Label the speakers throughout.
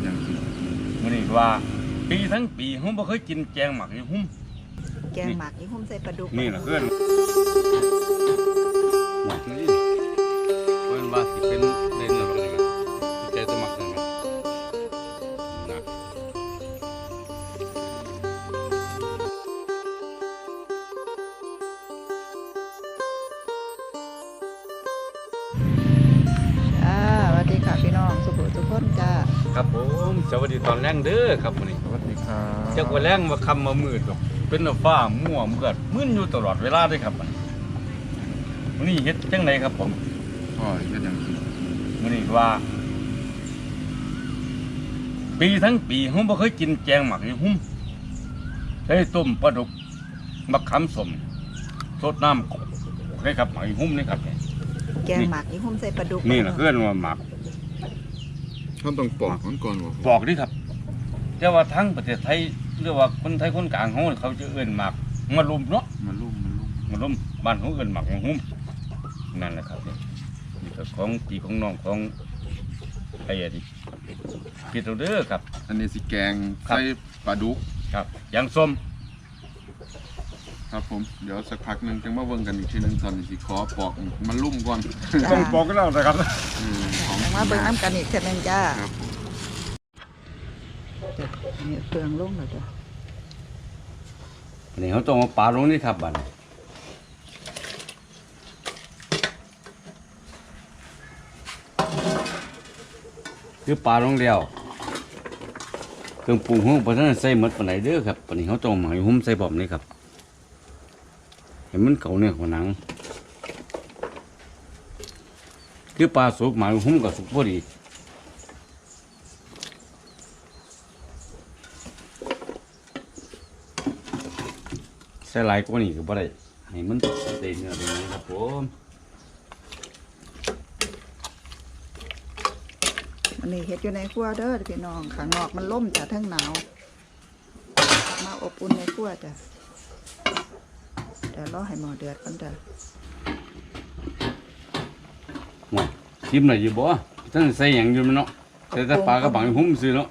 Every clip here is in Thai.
Speaker 1: เป็นอย่างที่
Speaker 2: มื้อนี้ว่า ปีทั้งปีเฮาบ่เคยกินแกงหมักอีหุ่ม
Speaker 3: แกงหมักนี่หุ้มใส่ปลาดุก
Speaker 2: นี่ล่ะเพื่อนหมักนี่เพิ่นว่าสิเป็นได้เนื้อบักนี่มันใจจะหมักนั่นนะนะ
Speaker 3: จ้าสวัสดีค่ะพี่น้อง สุขุทุกคนจ้า
Speaker 2: ครับผมสวัสดีตอนแรงเด้อครับมื้อนี้
Speaker 1: สวัสดีครับ
Speaker 2: จักว่าแรงมาคำมามืดดอกเป็นฟ้ามั่วเมือดมึนอยู่ตลอดเวลาเด้อครับมื้อนี้เฮ็ดจังไดครับผม
Speaker 1: พ่อเป็นอย่างที่
Speaker 2: มื้อนี้ว่า ปีทั้งปีเฮาบ่เคยกินแกงหมักอีหุ่มใช้ต้มปลาดุกมะขามสมสดน้ำกได้ครับหมักอีหุ่มนี่ครับ
Speaker 3: แกงหมักนี่หุ้มใส่ปลาดุก
Speaker 2: นี่ล่ะเพื่อนว่าหมัก
Speaker 1: เขาต้องปอกมันก่อนวะ
Speaker 2: บอกดิครับแต่ว่าทั้งประเทศไทยหรือว่าคนไทยคนกลางเฮาเขาจะเอิ้นหมักมารุมเนาะ
Speaker 1: มันลุ่มมันลุ่ม
Speaker 2: มารุมบ้านเขาเอิ้นหมักหุ่มนั่นแหละครับนี่นี่ก็ของพี่ของน้องของไอ้ดิพี่ตัวเด้อครับ
Speaker 1: อันนี้สิแกง
Speaker 2: ครับ
Speaker 1: ใส่ปลาดุก
Speaker 2: ครับอย่างส้ม
Speaker 1: ครับผม เดี๋ยวสักพักหนึงจังมาเบิ่งกันอีกทีหนึงตอนนี้สิขอปอกมันลุ่มก่อน
Speaker 2: ต้องบอกกันแล้วนะครับ
Speaker 1: อืมของ
Speaker 3: แตงว่าเบิ่งน้ำกันอีกเท่านึงจ้า
Speaker 1: ครับผม
Speaker 3: จ้ะนี่เครื่องลงแล้วจ้ะ
Speaker 2: นี่เขาต้องมาปลาลงนี่ครับบัดนี้คือปลาลงแล้วเครื่องปรุงของประธานใส่หมดปานไหนเด้อครับปานนี้เขาต้องหมายหุ้มใส่บอมนี่ครับ เห็นมันเก่าเนี่ยของหนัง คือปลาสุกหมายหุ้มกับสุกพอดีใส่ลายกว่านี้ก็บ่ได้ให้มันได้เนื้อได้เนื้ครับผม
Speaker 3: มันนี่เฮ็ดอยู่ในครัวเด้อพี่น้องข้างนอกมันล่มจ้ะทั้งหนาว มาอบอุ่นในครัวจ้ะ เดี๋ยวรอให้หมอเดือดก่อนจ้ะ
Speaker 2: หมดชิมหน่อยอยู่บ่ท่านใส่หยังอยู่มั้ยเนาะใส่แต่ปลากระบังหุ้มซื้อเนาะ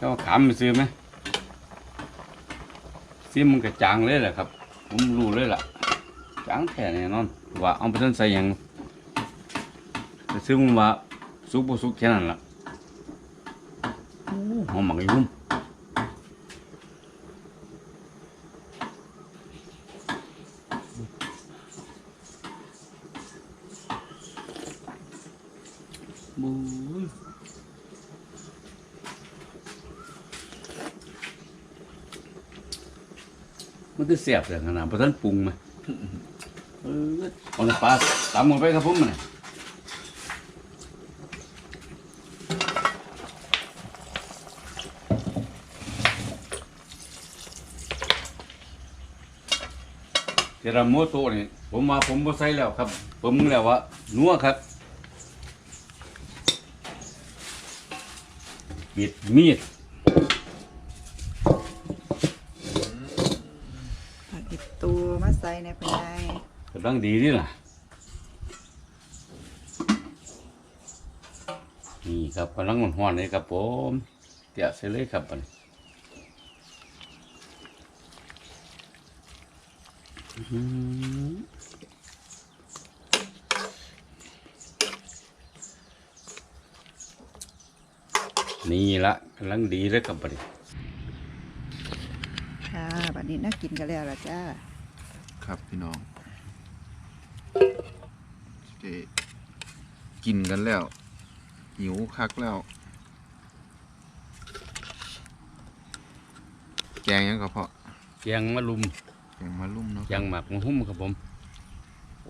Speaker 2: ก็ขามซื้อไหมซิมมันก็จางเลยแหละครับ ผมรู้เลยล่ะจางแท้แน่นอน ว่าเอาไปท่านใส่หยังแต่ซื้อมันว่าสุกบ่สุกแค่นั้นล่ะโอ้หอมหมักอีหุ้ม บูย มันจะเสียบอย่างขนาดพอท่านปรุงมเออเอาน้ำปลาตามลงไปครับผมมันเทราโมโตนี่ผมมาผมบ่ใส่แล้วครับ ผมแล้วว่านัวครับบิดมีด
Speaker 3: ผักอิดตูมา ใส่ในภายใน
Speaker 2: กำลังดีนี่ล่ะ นี่ครับกำลังมันห้อนเลยครับผมเดี๋ยวใส่เลยครับอันนี้อื้อหือนี่ละกำลังดีเลยครับอันนี้
Speaker 3: ค่ะบัดนี้น่ากินกันแล้วล่ะจ้า
Speaker 1: ครับพี่น้องสิได้กินกันแล้ว หิวคักแล้ว แกงยังก็พอ
Speaker 2: แกงมะลุม
Speaker 1: แกงมาลุ่มเนาะ
Speaker 2: แกงหมากมะหุ้มครับผม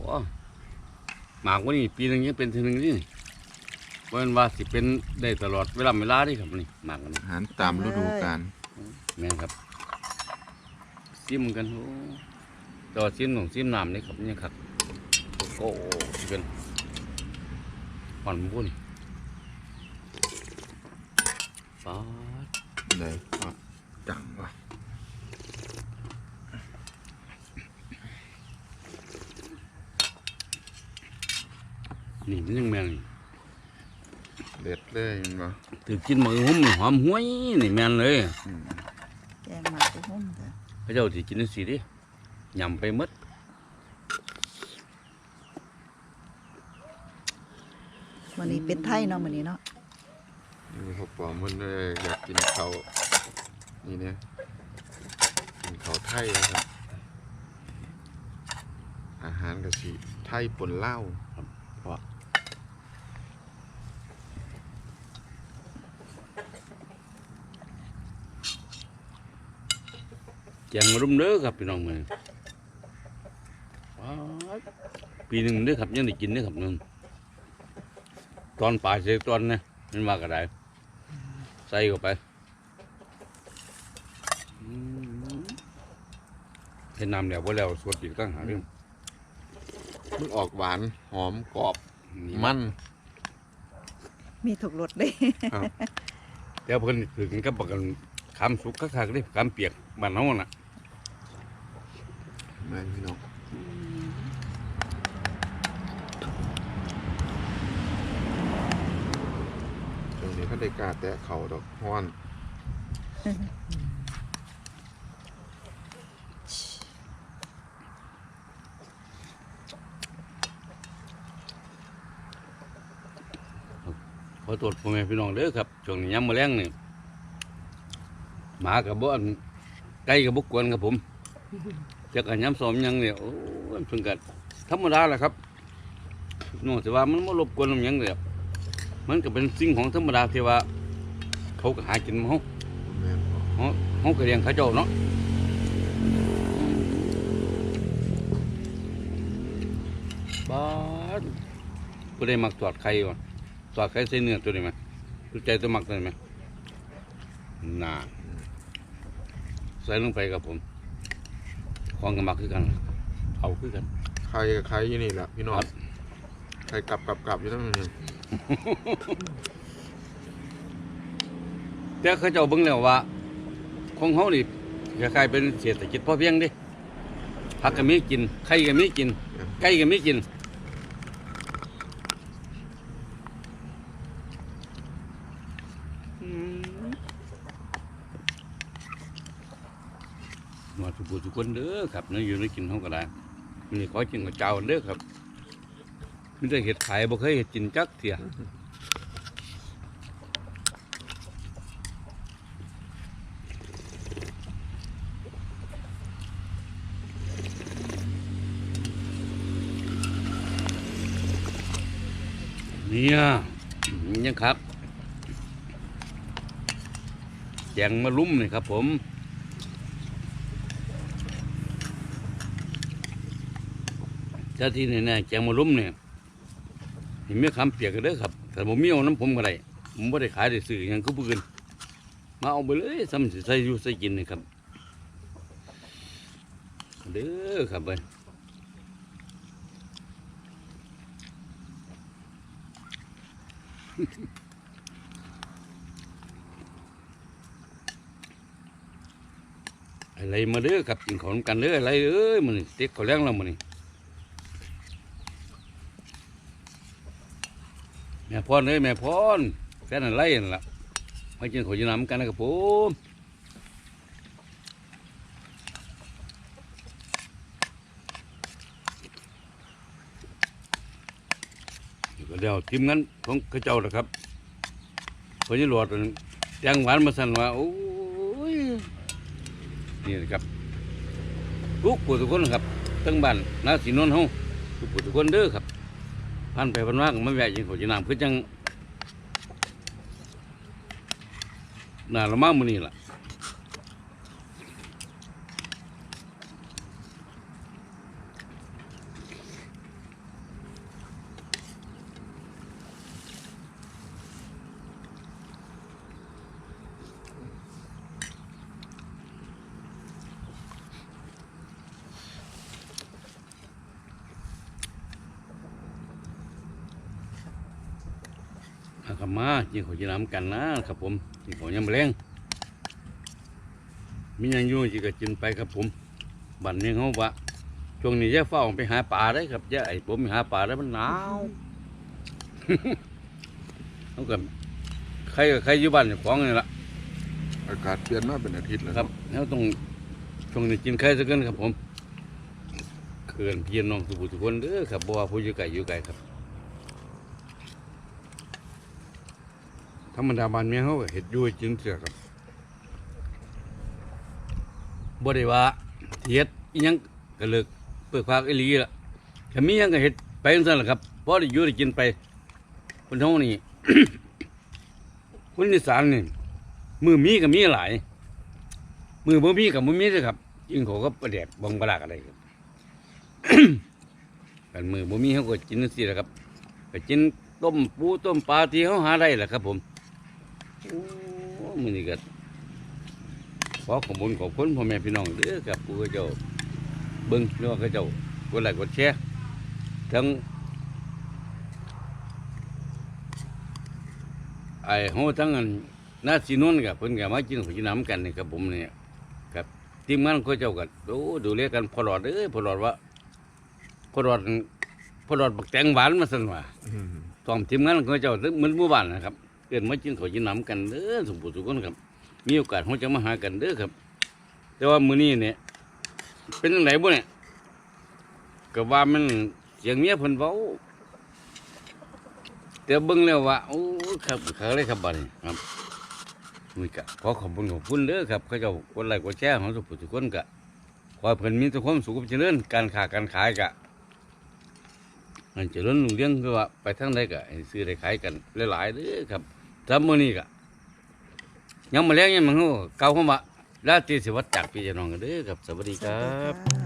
Speaker 2: ว้าหมากวันนี้ปีหนึงยังเป็นทีหนึงนี่เพราะฉะนั้นว่าสิเป็นได้ตลอดเวลาเวลาที่ครับนี่หมากอันนี้
Speaker 1: อาหารตามฤดูกาล
Speaker 2: แม่นครับ ซิมกันโอ้ ต่อซิมของซิมน้ำนี่ครับนี่ครับโอ้โหเป็นผ่อนบุ้นป๊าด
Speaker 1: เลยก็จังว่ะ
Speaker 2: นี่มันยังแมง
Speaker 1: เด็ดเลยเห็นบ่
Speaker 2: ถือกินมือหุ้มนี่หอมห้วยนี่แม่นเลย
Speaker 1: อืม
Speaker 3: แกงหมากไปหุ้มจ้ะ
Speaker 2: พระเจ้าสิกินจัง ซี่ดิยำไปหมด
Speaker 3: วันนี้เป็นไทยเนาะวันนี้เนาะ
Speaker 1: นี่เขาปอมมันเลยอยากกินเขาวนี่เนี่ยกินเขาวไทยนะครับ อาหารกะสิไทยปนเหล้า
Speaker 2: เพราะแจงมารุมเด้อครับพี่น้องมื้อนี้ว้าย ปีหนึงเด้อครับยังได้กินเด้อครับนึงตอนปลายเสียตอนนะมันว่าก็ได้ใส่เข้าไปอืมเห็นน้ำแล้วบ่แล้วสดอีกตั้งหากเรื่อง
Speaker 1: มันออกหวานหอมกรอบ
Speaker 2: นี่
Speaker 1: มัน
Speaker 3: มีถูกรสเลย
Speaker 1: ครับ
Speaker 2: เดี๋ยวเพิ่นถึงกับประกันคำสุกคักๆเลยคำเปียกบ้านเฮาน่ะ
Speaker 1: แม่นพี่น้อง นี้เขาได้กาแตะเขาดอกฮ้อน
Speaker 2: ขอโทษพ่อแม่พี่น้องเด้อครับช่วงนี้ยามมื้อแลงนี่หมากับบ่อนไก่กับบ่กวนครับผมจักอันยามซ้อมยังเนี่ยโอ้ยเพิ่นก็ธรรมดาแหละครับน้องสิว่ามันบ่รบกวนนำยังเลยครับ มันก็เป็นสิ่งของธรรมดาที่ว่า เขาก็หากินของเฮา
Speaker 1: แม่นบ่
Speaker 2: เฮาเฮาก็เลี้ยงเขาเจ้าเนาะบ้านบ่ได้มักตอดไข่ว่ะตอดไข่ใส่เนื้อตัวนี้ไหมตัวใจตัวหมักตัวนี้ไหมน่าใส่ลงไปกับผมของกับหมักคือกันเอาคือกัน
Speaker 1: ใครกับใครอยู่นี่แหละพี่น้อง
Speaker 2: ครับ
Speaker 1: ใครกลับกลับกลับอยู่ตั้งนึง
Speaker 2: แต่เขาเจ้าเบิ่งแล้วว่าของเฮานี่คล้ายๆเป็นเศรษฐกิจพอเพียงเดิผักก็มีกินไข่ก็มีกิน ไก่ก็มีกิน มาทุกผู้ทุกคนเด้อครับเนื้ออยู่ในกินเฮาก็ได้มันนี่ขอกินกับเจ้าเด้อครับ มีแต่เห็ดขายบ่เคยเห็ดกินจักเถียเนี่ยนี่ยังครับแจงมาลุ่มนี่ครับผมเจ้าที่แน่ๆแจงมาลุ่มเนี่ย เห็นมีคำเปียกกันเด้อครับแต่ผมมีเอาน้ำผมก็ได้ผมไม่ได้ขายได้ซื้อหยังคือผู้อื่นมาเอาไปเลยซ้ำสิใส่อยู่ใส่กินนี่ครับเด้อครับเว้ยอะไรมาเด้อครับกินของกันเด้ออะไรเอ้ยมันนี่เต็กเขาวแรงแล้วมันนี่แม่ พรเอ้ยแม่พรแค่นั้นไรนั่นล่ะมากินขาวจีน้ำกันนะครับผมก็เดี๋ยวทีมงานของข้าเจ้านะครับคนยี่หลอดแจงหวานมาสั่นว่าโอ้ยนี่นะครับทุกผู้ทุกคนครับตั้งบ้านนาสีนนท์เฮาทุกผู้ทุกคนเด้อครับ พันไปพันมาก็มาแวะยิงเขาจะนำคือจังน่าละมามื้อนี่ล่ะ เอากลับมายิงเขาจะนำกันนะครับผมยิงเขายำแรงมีหยังอยู่จีก็กินไปครับผม บันนี้เขาว่าช่วงนี้จะเฝ้าไปหาปลาได้ครับจะไอ้ผมไปหาปลาได้มันหนาวเขาก็ใครก็ใครอยู่บ้านเจ้าของนี่ละ
Speaker 1: อากาศเปลี่ยนมาเป็นอาทิตย์แล้ว
Speaker 2: ครับแล้วต้องช่วงนี้กินไข่สักกันครับผมเขื่อนพี่น้องทุกผู้ทุกคนเด้อครับบ่ว่าผู้อยู่ไกลอยู่ไกลครับ ธรรมดาบ้านเมียเขาก็เฮ็ดอยู่ให้กินเสียครับบ่ได้ว่าเฮ็ดอีหยังก็เลิกเปิดภาคอีหลีล่ะถ้ามีหยังก็เฮ็ดไปจังซั่นล่ะครับพอได้อยู่ได้กินไปคนเฮานี่คนอีสานนี่มือมีก็มีหลาย มือบ่มีกับบ่มีเด้อครับยิงเขาก็ประแดกบองบลากอะไรครับ กันมือบ่มีเขาก็กินจังซี่แหละครับก็กินต้มปูต้มปลาที่เขาหาได้แหละครับผม มื้อนี้ก็ขอขอบคุณขอบคุณพ่อแม่พี่น้องเด้อครับผู้เจ้าเบิ่งหรือว่าเขาเจ้ากดไลค์กดแชร์ทั้งไอ้เฮาทั้งอันนาสีนวลกับเพิ่นก็มากินข้าวกินน้ำกันนี่ครับผมเนี่ยทีมงานเขาเจ้ากันดูดูเรียกกันพอหลอดเอ้ยพอหลอดว่าพอหลอดพอหลอดบักแตงหวานมาสั่นว่า
Speaker 1: อืม
Speaker 2: ตอมทีมงานเขาเจ้าเหมือนหมู่บ้านนะครับ เกิดมากินข้าวกินน้ำกันเด้อสุขสุขคนครับ มีโอกาสเขาจะมาหากันเด้อครับ แต่ว่ามือนี้เนี่ยเป็นจังไดบ่เนี่ยก็ว่ามันเสียงเมียเพิ่นเว้าแต่เบิ่งแล้วว่าโอ้ครับเขาเลยครับบัดนี้ครับนี่กะขอขอบคุณขอบคุณเด้อครับเขาเจ้ากดไลค์กดแชร์ของทุกผู้ทุกคนกะขอให้เพิ่นมีแต่ความสุขความเจริญการค้าการขายกะมันจริญรุ่งเรืองคือว่าไปทางใดกะซื้อได้ขายกันหลายๆเด้อครับ สำมือนี่กะยังมาแล้วยังมันเฮาเก่าเข้ามาราตีสิวัดจากพี่จะน้องกันเด้อครับสวัสดีครับ